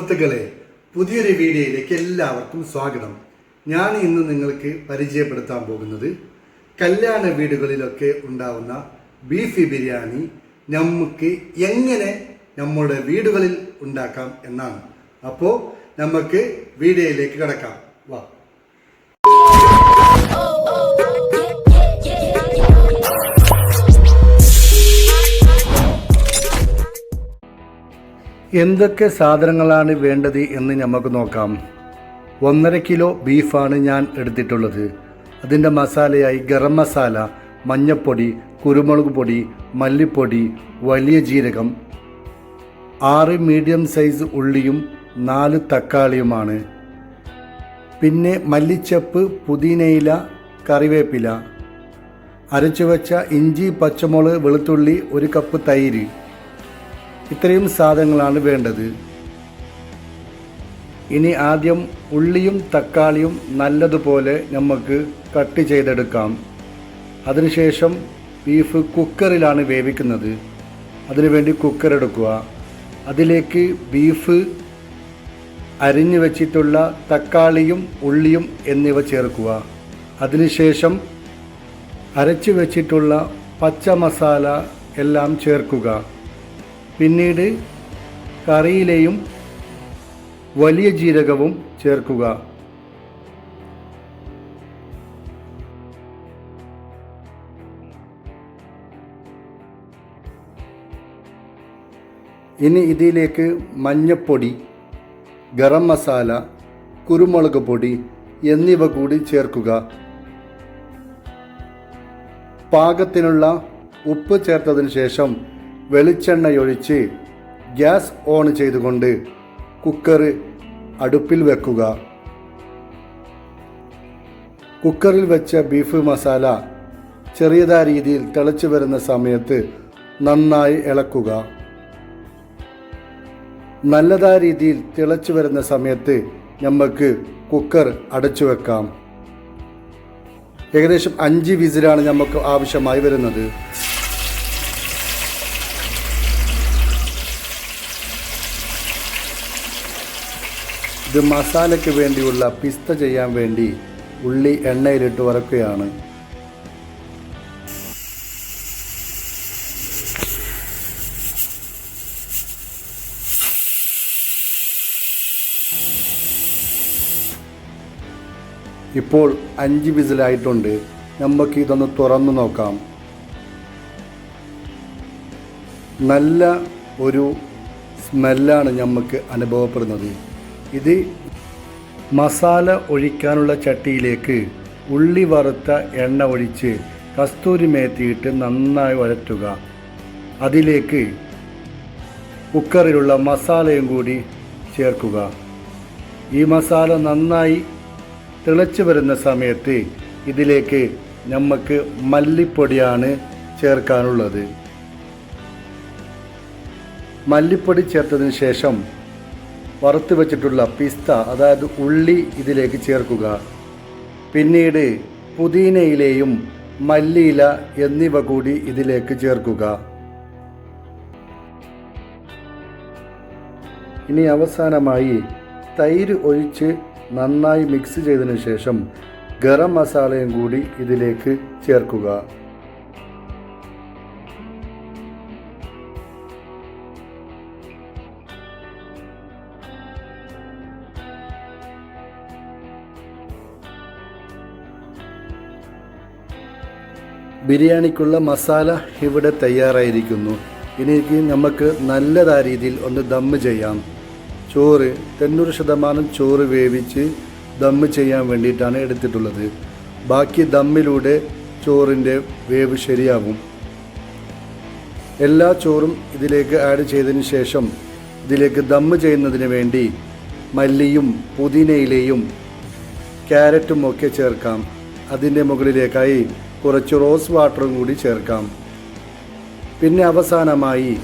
സുഹൃത്തുക്കളെ പുതിയൊരു വീഡിയോയിലേക്ക് എല്ലാവർക്കും സ്വാഗതം. ഞാൻ ഇന്ന് നിങ്ങൾക്ക് പരിചയപ്പെടുത്താൻ പോകുന്നത് കല്യാണ വീടുകളിലൊക്കെ ഉണ്ടാവുന്ന ബീഫ് ബിരിയാണി നമുക്ക് എങ്ങനെ നമ്മുടെ വീടുകളിൽ ഉണ്ടാക്കാം എന്നാണ്. അപ്പോൾ നമുക്ക് വീഡിയോയിലേക്ക് കിടക്കാം. വാ. എന്തൊക്കെ സാധനങ്ങളാണ് വേണ്ടത് എന്ന് നമുക്ക് നോക്കാം. ഒന്നര കിലോ ബീഫാണ് ഞാൻ എടുത്തിട്ടുള്ളത്. അതിന്റെ മസാലയായി ഗരം മസാല മഞ്ഞപ്പൊടി കുരുമുളക് പൊടി മല്ലിപ്പൊടി വലിയ ജീരകം ആറ് മീഡിയം സൈസ് ഉള്ളിയും നാല് തക്കാളിയുമാണ്. പിന്നെ മല്ലിച്ചപ്പ് പുതിനയില കറിവേപ്പില. അരച്ചു വച്ച ഇഞ്ചി പച്ചമുളക് വെളുത്തുള്ളി ഒരു കപ്പ് തൈര്. ഇത്രയും സാധനങ്ങളാണ് വേണ്ടത്. ഇനി ആദ്യം ഉള്ളിയും തക്കാളിയും നല്ലതുപോലെ നമുക്ക് കട്ട് ചെയ്തെടുക്കാം. അതിനുശേഷം ബീഫ് കുക്കറിലാണ് വേവിക്കുന്നത്. അതിനുവേണ്ടി കുക്കർ എടുക്കുക. അതിലേക്ക് ബീഫ് അരിഞ്ഞു വെച്ചിട്ടുള്ള തക്കാളിയും ഉള്ളിയും എന്നിവ ചേർക്കുക. അതിനുശേഷം അരച്ചു വെച്ചിട്ടുള്ള പച്ച മസാല എല്ലാം ചേർക്കുക. പിന്നീട് കറിയിലെയും വലിയ ജീരകവും ചേർക്കുക. ഇനി ഇതിലേക്ക് മഞ്ഞപ്പൊടി ഗരം മസാല കുരുമുളക് പൊടി എന്നിവ കൂടി ചേർക്കുക. പാകത്തിനുള്ള ഉപ്പ് ചേർത്തതിന് ശേഷം വെളിച്ചെണ്ണയൊഴിച്ച് ഗ്യാസ് ഓൺ ചെയ്തുകൊണ്ട് കുക്കർ അടുപ്പിൽ വെക്കുക. കുക്കറിൽ വെച്ച ബീഫ് മസാല ചെറിയതായ രീതിയിൽ തിളച്ചു വരുന്ന സമയത്ത് നന്നായി ഇളക്കുക. നല്ലതായ രീതിയിൽ തിളച്ചു വരുന്ന സമയത്ത് നമുക്ക് കുക്കർ അടച്ചു വെക്കാം. ഏകദേശം അഞ്ച് വിസിലാണ് നമുക്ക് ആവശ്യമായി വരുന്നത്. ഇത് മസാലയ്ക്ക് വേണ്ടിയുള്ള പിസ്ത ചെയ്യാൻ വേണ്ടി ഉള്ളി എണ്ണയിലിട്ട് വറക്കുകയാണ്. ഇപ്പോൾ അഞ്ച് വിസിലായിട്ടുണ്ട്. നമുക്ക് ഇതൊന്ന് തുറന്നു നോക്കാം. നല്ല ഒരു സ്മെല്ലാണ് നമുക്ക് അനുഭവപ്പെടുന്നത്. ഇത് മസാല ഒഴിക്കാനുള്ള ചട്ടിയിലേക്ക് ഉള്ളി വറുത്ത എണ്ണ ഒഴിച്ച് കസ്തൂരി മേത്തിയിട്ട് നന്നായി വരറ്റുക അതിലേക്ക് കുക്കറിലുള്ള മസാലയും കൂടി ചേർക്കുക. ഈ മസാല നന്നായി തിളച്ചു വരുന്ന സമയത്ത് ഇതിലേക്ക് നമുക്ക് മല്ലിപ്പൊടിയാണ് ചേർക്കാനുള്ളത്. മല്ലിപ്പൊടി ചേർത്തതിന് ശേഷം വറുത്ത് വെച്ചിട്ടുള്ള പിസ്ത അതായത് ഉള്ളി ഇതിലേക്ക് ചേർക്കുക. പിന്നീട് പുതിനയിലയും മല്ലിയില എന്നിവ കൂടി ഇതിലേക്ക് ചേർക്കുക. ഇനി അവസാനമായി തൈര് ഒഴിച്ച് നന്നായി മിക്സ് ചെയ്തതിനു ശേഷം ഗരം മസാലയും കൂടി ഇതിലേക്ക് ചേർക്കുക. ബിരിയാണിക്കുള്ള മസാല ഇവിടെ തയ്യാറായിരിക്കുന്നു. ഇനിക്ക് നമുക്ക് നല്ലതായ രീതിയിൽ ഒന്ന് ദമ്മ് ചെയ്യാം. ചോറ് തൊണ്ണൂറ് ശതമാനം ചോറ് വേവിച്ച് ദമ്മ് ചെയ്യാൻ വേണ്ടിയിട്ടാണ് എടുത്തിട്ടുള്ളത്. ബാക്കി ദമ്മിലൂടെ ചോറിന്റെ വേവ് ശരിയാവും. എല്ലാ ചോറും ഇതിലേക്ക് ആഡ് ചെയ്തതിന് ശേഷം ഇതിലേക്ക് ദമ്മ് ചെയ്യുന്നതിന് വേണ്ടി മല്ലിയും പുതിനയിലയും ക്യാരറ്റും ഒക്കെ ചേർക്കാം. അതിന്റെ മുകളിലേക്കായി കുറച്ച് റോസ് വാട്ടറും കൂടി ചേർക്കാം. പിന്നെ അവസാനമായി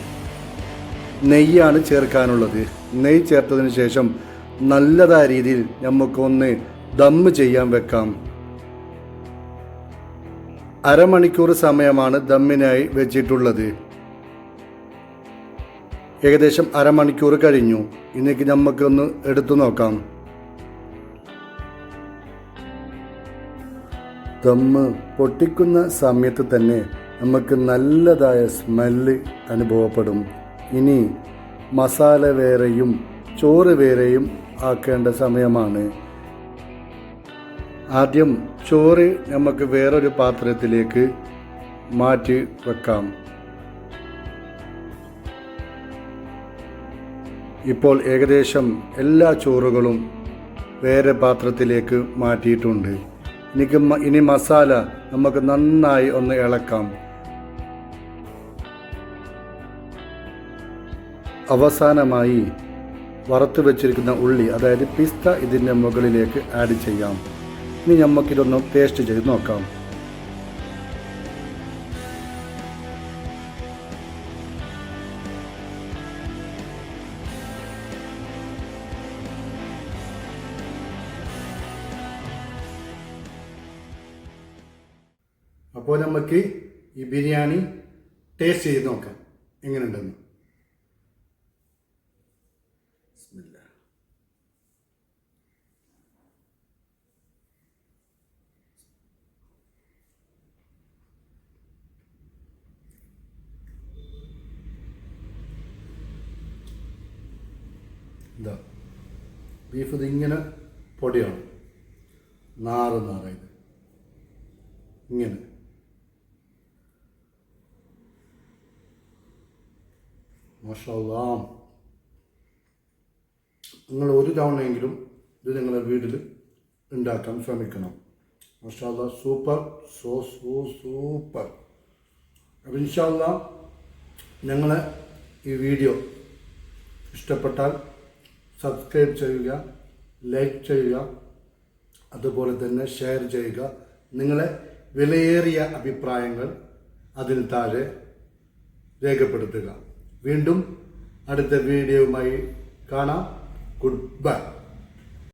നെയ്യാണ് ചേർക്കാനുള്ളത്. നെയ്യ് ചേർത്തതിന് ശേഷം നല്ലതായ രീതിയിൽ നമുക്കൊന്ന് ദമ്മ് ചെയ്യാൻ വെക്കാം. അരമണിക്കൂർ സമയമാണ് ദമ്മിനായി വെച്ചിട്ടുള്ളത്. ഏകദേശം അരമണിക്കൂർ കഴിഞ്ഞു. ഇന്നേക്ക് നമുക്കൊന്ന് എടുത്തു നോക്കാം. ദമ്മ് പൊട്ടിക്കുന്ന സമയത്ത് തന്നെ നമുക്ക് നല്ലതായ സ്മെല്ല് അനുഭവപ്പെടും. ഇനി മസാല വേറെയും ചോറ് വേറെയും ആക്കേണ്ട സമയമാണ്. ആദ്യം ചോറ് നമുക്ക് വേറൊരു പാത്രത്തിലേക്ക് മാറ്റി വെക്കാം. ഇപ്പോൾ ഏകദേശം എല്ലാ ചോറുകളും വേറെ പാത്രത്തിലേക്ക് മാറ്റിയിട്ടുണ്ട്. എനിക്ക് ഇനി മസാല നമുക്ക് നന്നായി ഒന്ന് ഇളക്കാം. അവസാനമായി വറുത്ത് വെച്ചിരിക്കുന്ന ഉള്ളി അതായത് പിസ്ത ഇതിന്റെ മുകളിലേക്ക് ആഡ് ചെയ്യാം. ഇനി നമുക്കിതൊന്ന് ടേസ്റ്റ് ചെയ്ത് നോക്കാം. അപ്പോൾ നമുക്ക് ഈ ബിരിയാണി ടേസ്റ്റ് ചെയ്ത് നോക്കാം. എങ്ങനെയുണ്ടെന്ന്. ഇതാ. ബീഫ് ഇതിങ്ങനെ പൊടിയാണ്. നാറ് നാറായത് ഇങ്ങനെ. മാഷാല്ലാ നിങ്ങൾ ഒരു തവണയെങ്കിലും ഇത് നിങ്ങളുടെ വീട്ടിൽ ഉണ്ടാക്കാൻ ശ്രമിക്കണം. മാഷാല്ല സൂപ്പർ സോ സോ സൂപ്പർ. അപ്പം ഇൻഷാല്ല ഞങ്ങളെ ഈ വീഡിയോ ഇഷ്ടപ്പെട്ടാൽ സബ്സ്ക്രൈബ് ചെയ്യുക ലൈക്ക് ചെയ്യുക അതുപോലെ തന്നെ ഷെയർ ചെയ്യുക. നിങ്ങളെ വിലയേറിയ അഭിപ്രായങ്ങൾ അതിന് താഴെ രേഖപ്പെടുത്തുക. വീണ്ടും അടുത്ത വീഡിയോയുമായി കാണാം. Good bye